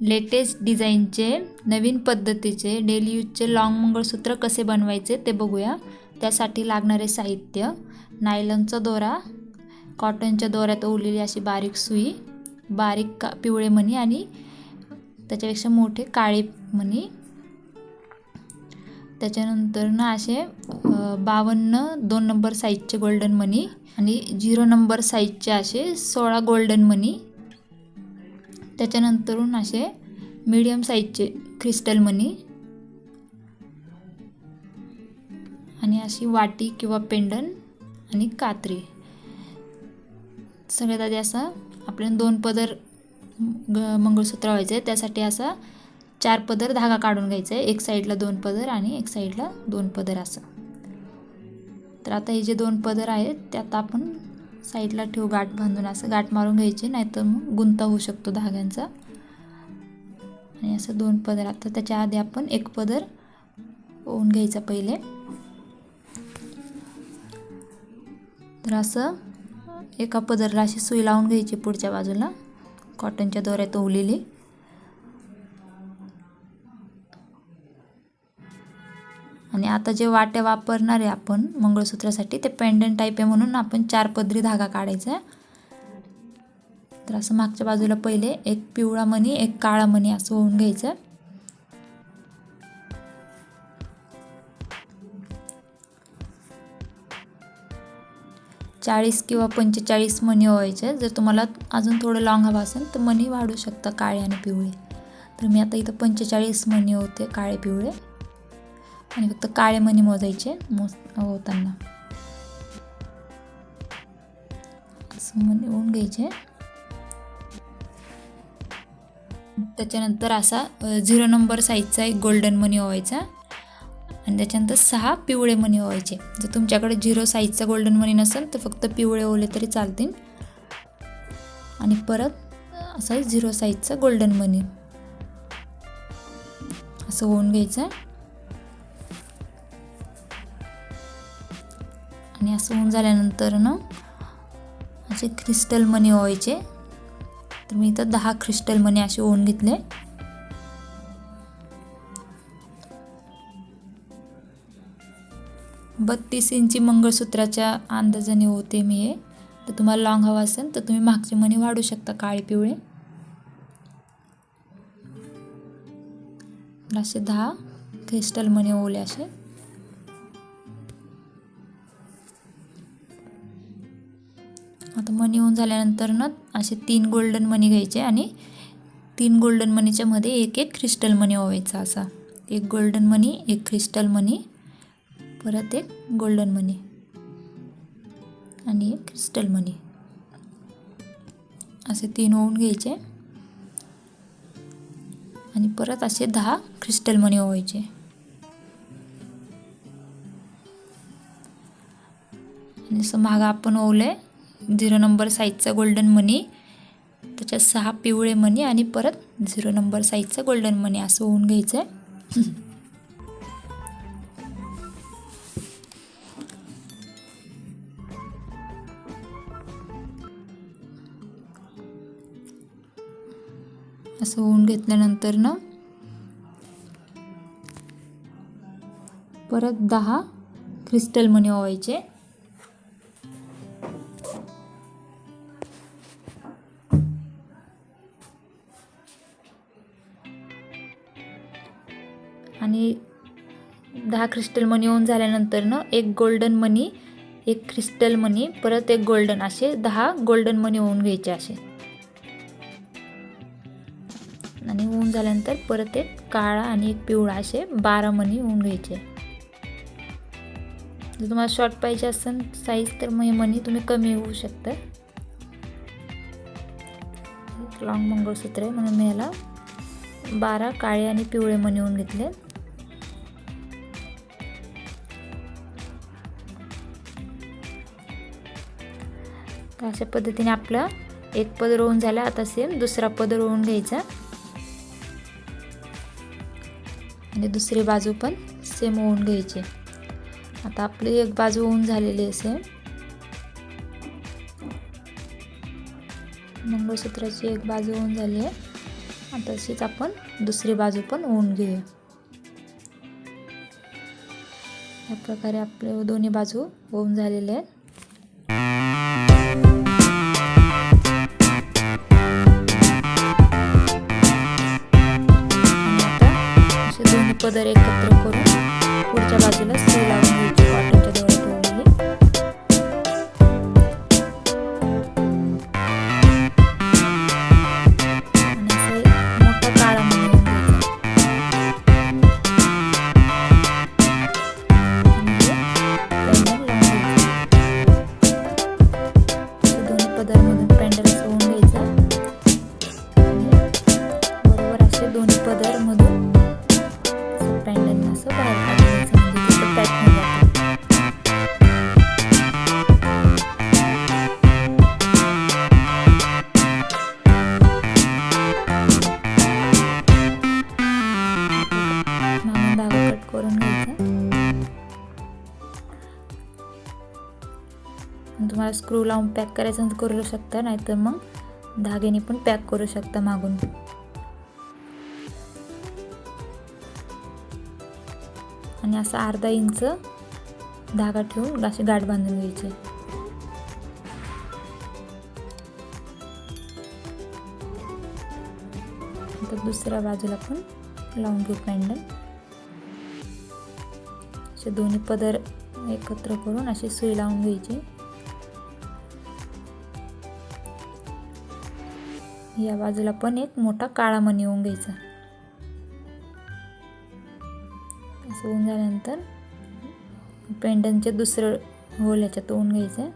Latest डिझाईनचे नवीन पद्धतीचे daily यूजचे long मंगळसूत्र कसे बनवायचे ते बघूया. त्यासाठी लागणारे साहित्य नायलनचा दोरा कॉटनच्या दोऱ्यात ओवलेली अशी बारीक सुई बारीक का पिवळे मणी आणि त्याच्यापेक्षा मोठे काळे मणी. त्याच्यानंतर ना असे बावन्न दोन नंबर साईजचे गोल्डन मनी आणि झिरो नंबर साईजचे असे सोळा गोल्डन मनी त्याच्यानंतरून असे मीडियम साईजचे क्रिस्टल मनी आणि अशी वाटी किंवा पेंडन आणि कात्री. सगळ्यात आधी असं आपल्याला दोन पदर ग मंगळसूत्र व्हायचं आहे त्यासाठी असा चार पदर धागा काढून घ्यायचा आहे एक साईडला दोन पदर आणि एक साईडला दोन पदर असं. तर आता हे जे दोन पदर आहेत त्यात आपण साईडला ठेवू गाठ बांधून असं गाठ मारून घ्यायची नाहीतर मग गुंता होऊ शकतो धाग्यांचा. आणि असं दोन पदर आता त्याच्या आधी आपण एक पदर ओवून घ्यायचा पहिले. तर असं एका पदरला अशी सुई लावून घ्यायची पुढच्या बाजूला कॉटनच्या दोऱ्यात ओवलेली. आणि आता जे वाट्या वापरणार आहे आपण मंगळसूत्रासाठी ते पेंडंट टाईप आहे म्हणून आपण चार पदरी धागा काढायचा आहे. तर असं मागच्या बाजूला पहिले एक पिवळा मणी एक काळा मणी असं होऊन घ्यायचं. चाळीस किंवा पंचेचाळीस मणी व्हायचे. जर तुम्हाला अजून थोडं लॉंग हवं असेल तर मणी वाढू शकता काळे आणि पिवळे. तर मी आता इथं पंचेचाळीस मणी होते काळे पिवळे. आणि फक्त काळे मणी मोजायचे मोज होताना असं मणी होऊन घ्यायचे. त्याच्यानंतर असा झिरो नंबर साईजचा एक गोल्डन मनी व्हायचा आणि त्याच्यानंतर सहा पिवळे मनी व्हायचे जर तुमच्याकडे झिरो साईजचा गोल्डन मनी नसेल तर फक्त पिवळे ओले तरी चालतील. आणि परत असा झिरो साईजचा गोल्डन मनी असं होऊन घ्यायचं. आणि असं होऊन झाल्यानंतर ना असे क्रिस्टल मनी व्हायचे तर मी इथं दहा क्रिस्टल मनी असे ओन घेतले. बत्तीस इंची मंगळसूत्राच्या अंदाजाने होते मी हे. तर तुम्हाला लॉंग हवा असेल तर तुम्ही मागचे मणी वाढू शकता काळे पिवळे. असे दहा क्रिस्टल मणी ओले असे. आता मनी होऊन झाल्यानंतर ना असे तीन गोल्डन मनी घ्यायचे आणि तीन गोल्डन मनीच्या मध्ये एक एक क्रिस्टल मनी ओवायचा असा. एक गोल्डन मनी एक क्रिस्टल मनी परत एक गोल्डन मनी आणि एक क्रिस्टल मनी असे तीन होऊन घ्यायचे. आणि परत असे दहा क्रिस्टल मनी ओवायचे आणि असं मागं आपण ओवलं आहे झिरो नंबर साईजचा गोल्डन मनी त्याच्यात सहा पिवळे मनी आणि परत झिरो नंबर साईजचा गोल्डन मनी असं होऊन घ्यायचं आहे असं होऊन घेतल्यानंतर ना परत दहा क्रिस्टल मनी ओवायचे आणि दहा क्रिस्टल मनी होऊन झाल्यानंतर ना एक गोल्डन मनी एक क्रिस्टल मनी परत एक गोल्डन असे दहा गोल्डन मनी होऊन घ्यायचे असे. आणि होऊन झाल्यानंतर परत एक काळा आणि एक पिवळा असे बारा मनी होऊन घ्यायचे. जर तुम्हाला शॉर्ट पाहिजे असेल साईज तर मग हे मनी तुम्ही कमी होऊ शकता. लॉंग मंगळसूत्र आहे म्हणून मी याला बारा काळे आणि पिवळे मनी होऊन घेतले. तर अशा पद्धतीने आपलं एक पद होऊन झाला. आता सेम दुसरा पद होऊन घ्यायचा. आणि दुसरी बाजू पण सेम होऊन घ्यायची. आता आपली एक बाजू होऊन झालेली आहे सेम. मंगळसूत्राची एक बाजू होऊन झाली आहे. आता तशीच आपण दुसरी बाजू पण होऊन घेऊया. या प्रकारे आपले दोन्ही बाजू होऊन झालेले आहेत. पदर एकत्र करून पुढच्या बाजूला सुई लावून घ्यायची तुम्हाला स्क्रू लावून पॅक करायचं करू शकता नाहीतर मग धाग्याने पण पॅक करू शकता मागून. आणि असा अर्धा इंच धागा ठेवून अशी गाठ बांधून घ्यायची. आता दुसऱ्या बाजूला पण लावून घेऊ पॅन्डल. असे दोन्ही पदर एकत्र करून अशी सुई लावून घ्यायची. या बाजूला पण एक मोठा काळा मणी येऊन घ्यायचा. असं होऊन झाल्यानंतर पेंडनचे दुसरं होल याच्यात होऊन घ्यायचं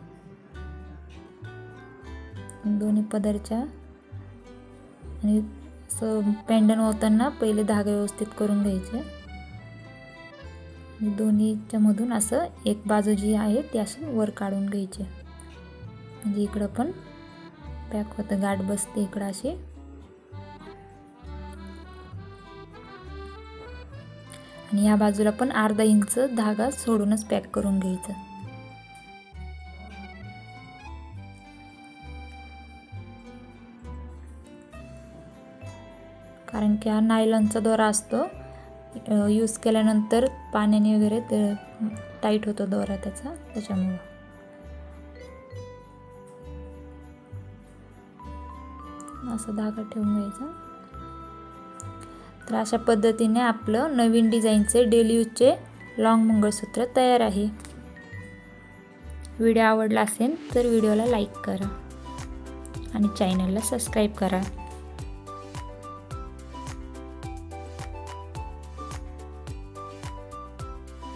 दोन्ही पदरच्या आणि असं पेंडन होताना पहिले धागे व्यवस्थित करून घ्यायचे. दोन्हीच्या मधून असं एक बाजू जी आहे ती अशी वर काढून घ्यायची. म्हणजे इकडं पण पॅक होतं गाठ बसते इकडं अशी. आणि या बाजूला पण अर्धा इंच धागा सोडूनच पॅक करून घ्यायचं. कारण की हा नायलॉनचा दोरा असतो. यूज केल्यानंतर पाण्याने वगैरे टाईट होतो दोरा त्याचा त्याच्यामुळं. असा धागा ठेवून घ्यायचा. तर अशा पद्धतीने आपलं नवीन डिझाईनचे डेली यूजचे लॉंग मंगळसूत्र तयार आहे. व्हिडिओ आवडला असेल तर व्हिडिओला लाईक करा आणि चॅनलला सबस्क्राईब करा.